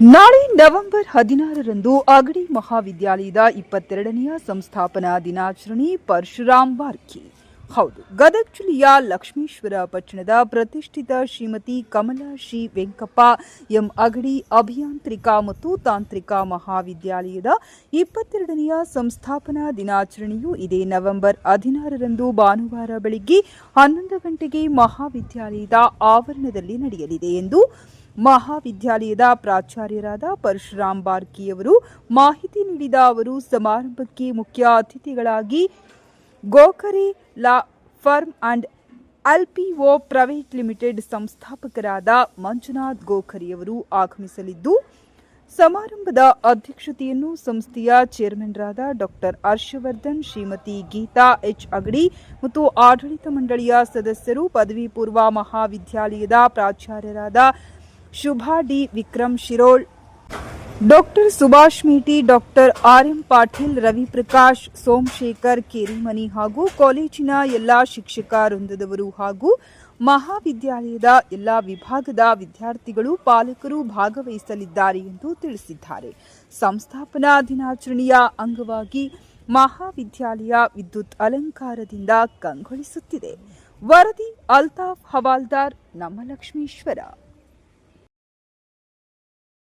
ನಾಳೆ ನವೆಂಬರ್ ಹದಿನಾರರಂದು ಅಗಡಿ ಮಹಾವಿದ್ಯಾಲಯದ ಇಪ್ಪತ್ತೆರಡನೆಯ ಸಂಸ್ಥಾಪನಾ ದಿನಾಚರಣೆ ಪರಶುರಾಮ್ ಬಾರ್ಕಿ. ಹೌದು. ಗದಗ ಜಿಲ್ಲೆಯ ಲಕ್ಷ್ಮೀಶ್ವರ ಪಟ್ಟಣದ ಪ್ರತಿಷ್ಠಿತ ಶ್ರೀಮತಿ ಕಮಲಾ ಶ್ರೀ ವೆಂಕಪ್ಪ ಎಂ ಅಗಡಿ ಅಭಿಯಾಂತ್ರಿಕ ಮತ್ತು ತಾಂತ್ರಿಕ ಮಹಾವಿದ್ಯಾಲಯದ ಇಪ್ಪತ್ತೆರಡನೆಯ ಸಂಸ್ಥಾಪನಾ ದಿನಾಚರಣೆಯು ಇದೇ ನವೆಂಬರ್ ಹದಿನಾರರಂದು ಭಾನುವಾರ ಬೆಳಿಗ್ಗೆ ಹನ್ನೊಂದು ಗಂಟೆಗೆ ಮಹಾವಿದ್ಯಾಲಯದ ಆವರಣದಲ್ಲಿ ನಡೆಯಲಿದೆ ಎಂದು ಮಹಾವಿದ್ಯಾಲಯದ ಪ್ರಾಚಾರ್ಯರಾದ ಪರಶುರಾಮ್ ಬಾರ್ಕಿಯವರು ಮಾಹಿತಿ ನೀಡಿದ ಅವರು ಸಮಾರಂಭಕ್ಕೆ ಮುಖ್ಯ ಅತಿಥಿಗಳಾಗಿ Gokhare, law firm and LPO private limited ಸಂಸ್ಥಾಪಕರಾದ ಮಂಜುನಾಥ್ ಗೋಖರಿಯವರು ಆಗಮಿಸಲಿದ್ದು, ಸಮಾರಂಭದ ಅಧ್ಯಕ್ಷತೆಯನ್ನು ಸಂಸ್ಥೆಯ ಚೇರ್ಮನ್ರಾದ ಡಾಕ್ಟರ್ ಹರ್ಷವರ್ಧನ್, ಶ್ರೀಮತಿ ಗೀತಾ ಎಚ್. ಅಗಡಿ ಮತ್ತು ಆಡಳಿತ ಮಂಡಳಿಯ ಸದಸ್ಯರು, ಪದವಿ ಪೂರ್ವ ಮಹಾವಿದ್ಯಾಲಯದ ಪ್ರಾಚಾರ್ಯರಾದ Shubha D. Vikram Shirol doctor Subhash Meeti, doctor R M Patil Raviprakash Somashekhar Kerimani ಹಾಗೂ ಕಾಲೇಜಿನ ಎಲ್ಲ ಶಿಕ್ಷಕ ವೃಂದದವರು ಹಾಗೂ ಮಹಾವಿದ್ಯಾಲಯದ ಎಲ್ಲ ವಿಭಾಗದ ವಿದ್ಯಾರ್ಥಿಗಳು, ಪಾಲಕರು ಭಾಗವಹಿಸಲಿದ್ದಾರೆ ಎಂದು ತಿಳಿಸಿದ್ದಾರೆ. ಸಂಸ್ಥಾಪನಾ ದಿನಾಚರಣೆಯ ಅಂಗವಾಗಿ ಮಹಾವಿದ್ಯಾಲಯ ವಿದ್ಯುತ್ ಅಲಂಕಾರದಿಂದ ಕಂಗೊಳಿಸುತ್ತಿದೆ. ವರದಿ ಅಲ್ತಾಫ್ ಹವಾಲ್ದಾರ್ ನಮ್ಮ ಲಕ್ಷ್ಮೀಶ್ವರ